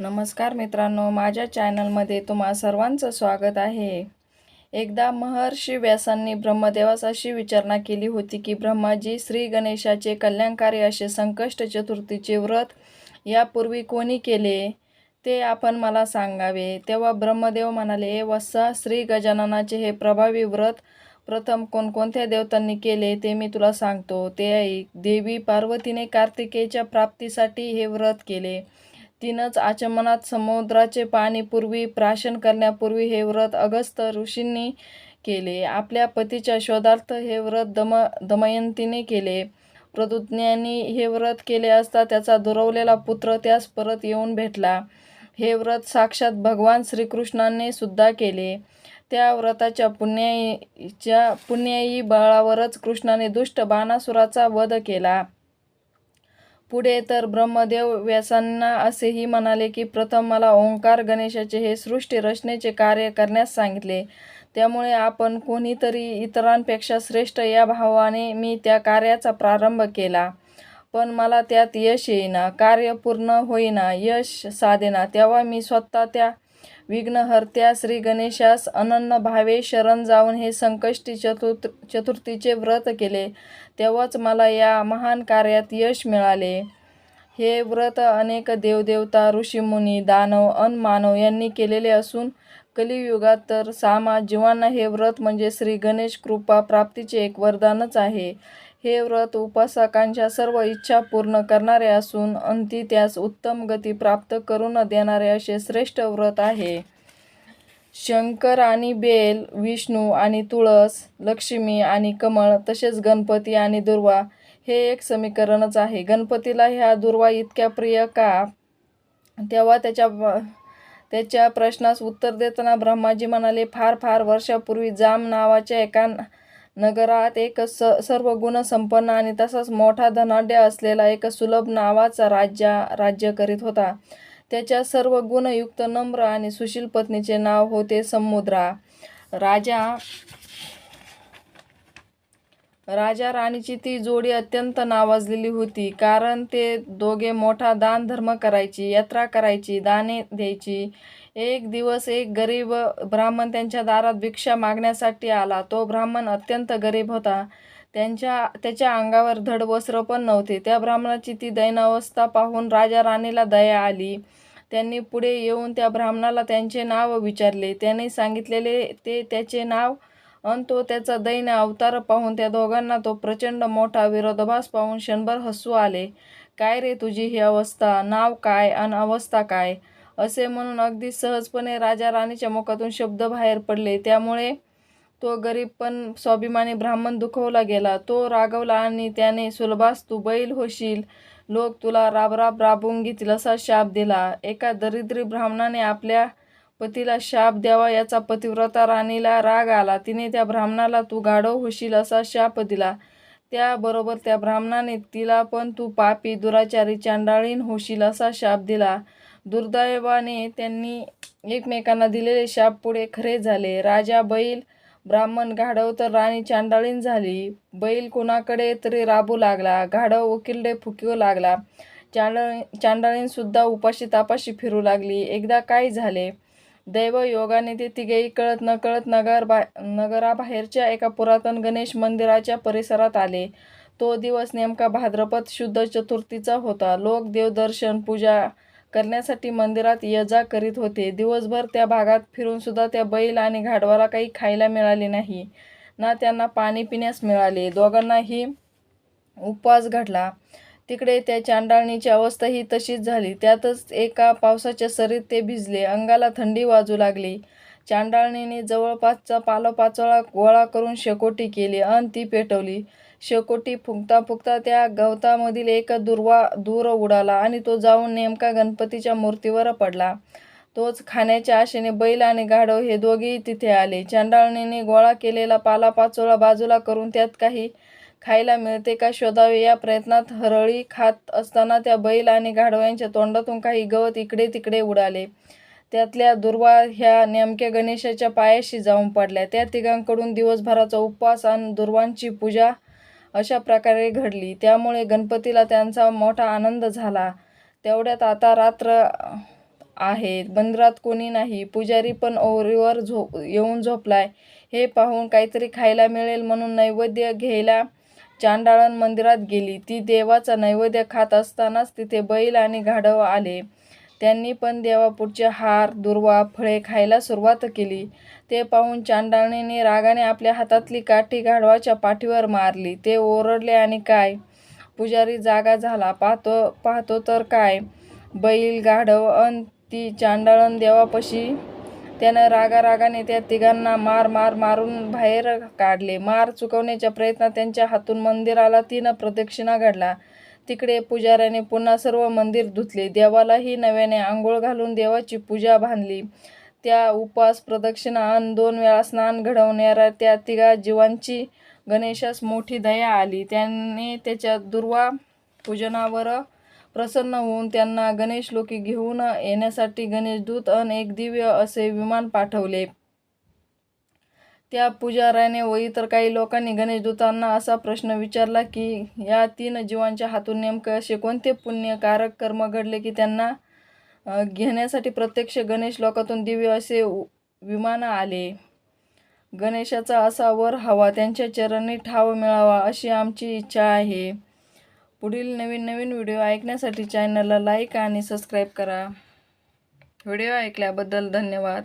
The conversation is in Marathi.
नमस्कार मित्रांनो माझ्या चॅनलमध्ये तुम्हा सर्वांचं स्वागत आहे. एकदा महर्षी व्यासांनी ब्रह्मदेवास अशी विचारणा केली होती की ब्रह्माजी श्री गणेशाचे कल्याणकारी असे संकष्ट चतुर्थीचे व्रत यापूर्वी कोणी केले? ते आपण मला सांगावे. तेव्हा ब्रह्मदेव म्हणाले वत्सा श्री गजाननाचे हे प्रभावी व्रत प्रथम कोणकोणत्या देवतांनी केले ते मी तुला सांगतो. ते ऐक देवी पार्वतीने कार्तिकेयच्या प्राप्तीसाठी हे व्रत केले. तिनंच आचमनात समुद्राचे पाणी पूर्वी प्राशन करण्यापूर्वी हे व्रत अगस्त ऋषींनी केले. आपल्या पतीच्या शोधार्थ हे व्रत दम दमयंतीने केले. प्रदुज्ञांनी हे व्रत केले असता त्याचा दुरवलेला पुत्र त्यास परत येऊन भेटला. हे व्रत साक्षात भगवान श्रीकृष्णाने सुद्धा केले. त्या व्रताच्या पुण्याईच्या पुण्याई बळावरच कृष्णाने दुष्ट बाणासुराचा वध केला. पुढे तर ब्रह्मदेव व्यासांना असेही म्हणाले की प्रथम मला ओंकार गणेशाचे हे सृष्टी रचनेचे कार्य करण्यास सांगितले. त्यामुळे आपण कोणीतरी इतरांपेक्षा श्रेष्ठ या भावाने मी त्या कार्याचा प्रारंभ केला. पण मला त्यात यश येईना कार्य पूर्ण होईना यश साधेना. तेव्हा मी स्वतः त्या विघ्नहर्त्या श्री गणेशास अनन्न भावे शरण जाऊन हे संकष्टी चतुर्थ चतुर्थीचे व्रत केले. तेव्हाच मला या महान कार्यात यश मिळाले. हे व्रत अनेक देवदेवता ऋषीमुनी दानव अन मानव यांनी केलेले असून कलियुगात तर सामा जीवांना हे व्रत म्हणजे श्री गणेश कृपा प्राप्तीचे एक वरदानच आहे. हे व्रत उपासकांच्या सर्व इच्छा पूर्ण करणारे असून अंती त्यास उत्तम गती प्राप्त करून देणारे असे श्रेष्ठ व्रत आहे. शंकर आणि बेल विष्णू आणि तुळस लक्ष्मी आणि कमळ तसेच गणपती आणि दुर्वा हे एक समीकरणच आहे. गणपतीला ह्या दुर्वा इतक्या प्रिय का? तेव्हा त्याच्या त्याच्या प्रश्नास उत्तर देताना ब्रह्माजी म्हणाले फार फार वर्षापूर्वी जाम नावाच्या एका नगरात एक स सर्व गुणसंपन्न आणि तसाच मोठा धनाढ्य असलेला एक सुलभ नावाचा राज्या राज्य करीत होता. त्याच्या सर्व गुणयुक्त नम्र आणि सुशील पत्नीचे नाव होते समुद्रा. राजा राजा राणीची ती जोडी अत्यंत नावाजलेली होती. कारण ते दोघे मोठा दान धर्म करायची यात्रा करायची दाने द्यायची. एक दिवस एक गरीब ब्राह्मण त्यांच्या दारात भिक्षा मागण्यासाठी आला. तो ब्राह्मण अत्यंत गरीब होता. त्यांच्या त्याच्या अंगावर धड वस्त्र पण नव्हते. त्या ब्राह्मणाची ती दैनावस्था पाहून राजा राणीला दया आली. त्यांनी पुढे येऊन त्या ब्राह्मणाला त्यांचे नाव विचारले. त्याने सांगितलेले ते त्याचे नाव अन तो त्याचा दैन अवतार पाहून त्या दोघांना तो प्रचंड मोठा विरोधाभास पाहून क्षणभर हसू आले. काय रे तुझी ही अवस्था? नाव काय अन अवस्था काय? असे म्हणून अगदी सहजपणे राजा राणीच्या मुखातून शब्द बाहेर पडले. त्यामुळे तो गरीब पण स्वाभिमानी ब्राह्मण दुखवला गेला. तो रागवला आणि त्याने सुलभास तू बैल होशील. लोक तुला राबराब राबवून घेतील असा शाप दिला. एका दरिद्री ब्राह्मणाने आपल्या पतीला शाप द्यावा याचा पतिव्रता राणीला राग आला. तिने त्या ब्राह्मणाला तू गाढव होशील असा शाप दिला. त्याबरोबर त्या ब्राह्मणाने तिला पण तू पापी दुराचारी चांडाळीन होशील असा शाप दिला. दुर्दैवाने त्यांनी एकमेकांना दिलेले शाप पुढे खरे झाले. राजा बैल ब्राह्मण गाढव तर राणी चांडाळीन झाली. बैल कोणाकडे तरी राबू लागला. गाढव उकिरडे फुकू लागला. चांडाळी चांडाळीनसुद्धा उपाशी तापाशी फिरू लागली. एकदा काय झाले? दैवयोगाने ते तिघेही कळत न कळत नगर बा नगराबाहेरच्या एका पुरातन गणेश मंदिराच्या परिसरात आले. तो दिवस नेमका भाद्रपद शुद्ध चतुर्थीचा होता. लोक देवदर्शन पूजा करण्यासाठी मंदिरात ये जा करीत होते. दिवसभर त्या भागात फिरूनसुद्धा त्या बैल आणि घाडवाला काही खायला मिळाले नाही. ना त्यांना पाणी पिण्यास मिळाले. दोघांनाही उपवास घडला. तिकडे त्या चांडाळणीची अवस्था ही तशीच झाली. त्यातच एका पावसाच्या सरीत ते भिजले. अंगाला थंडी वाजू लागली. चांडाळणीने जवळपासचा पालोपाचोळा गोळा करून शेकोटी केली अन ती पेटवली. शेकोटी फुंकता फुंकता त्या गवतामधील एक दुर्वा दूर उडाला आणि तो जाऊन नेमका गणपतीच्या मूर्तीवर पडला. तोच खाण्याच्या आशेने बैल आणि गाढव हे दोघेही तिथे आले. चांडाळणीने गोळा केलेला पालापाचोळा बाजूला करून त्यात काही खायला मिळते का शोधावे या प्रयत्नात हरळी खात असताना त्या बैल आणि गाढवांच्या तोंडातून काही गवत इकडे तिकडे उडाले. त्यातल्या दुर्वा ह्या नेमक्या गणेशाच्या पायाशी जाऊन पडल्या. त्या तिघांकडून दिवसभराचा उपवास आणि दुर्वांची पूजा अशा प्रकारे घडली. त्यामुळे गणपतीला त्यांचा मोठा आनंद झाला. तेवढ्यात आता रात्र आहे. बंदरात कोणी नाही. पुजारी पण ओरीवर झो येऊन झोपलाय. हे पाहून काहीतरी खायला मिळेल म्हणून नैवेद्य घ्यायला चांडाळण मंदिरात गेली. ती देवाचा नैवेद्य खात असतानाच तिथे बैल आणि गाढव आले. त्यांनी पण देवापुढचे हार दुर्वा फळे खायला सुरुवात केली. ते पाहून चांडाळणीने रागाने आपल्या हातातली काठी गाढवाच्या पाठीवर मारली. ते ओरडले आणि काय? पुजारी जागा झाला. पाहतो पाहतो तर काय? बैल गाढव अन ती चांडाळण देवापाशी त्यानं रागारागाने त्या तिघांना मार मार मारून बाहेर काढले. मार चुकवण्याच्या प्रयत्नात त्यांच्या हातून मंदिराला तिनं प्रदक्षिणा घडला तिकडे पुजाऱ्याने पुन्हा सर्व मंदिर धुतले. देवालाही नव्याने आंघोळ घालून देवाची पूजा बांधली. त्या उपवास प्रदक्षिणा अन दोन वेळा स्नान घडवणाऱ्या त्या तिघा जीवांची गणेशास मोठी दया आली. त्याने त्याच्या दुर्वा पूजनावर प्रसन्न होऊन त्यांना गणेश लोकी घेऊन येण्यासाठी गणेशदूत अन एक दिव्य असे विमान पाठवले. त्या पुजाऱ्याने व इतर काही लोकांनी गणेशदूतांना असा प्रश्न विचारला की या तीन जीवांच्या हातून नेमके असे कोणते पुण्यकारक कर्म घडले की त्यांना घेण्यासाठी प्रत्यक्ष गणेश लोकातून दिव्य असे विमान आले? गणेशाचा असा वर हवा त्यांच्या चरणी ठाव मिळावा अशी आमची इच्छा आहे. पुढील नवीन नवीन व्हिडिओ ऐकण्यासाठी चॅनलला लाईक आणि सबस्क्राईब करा. व्हिडिओ ऐकल्याबद्दल धन्यवाद.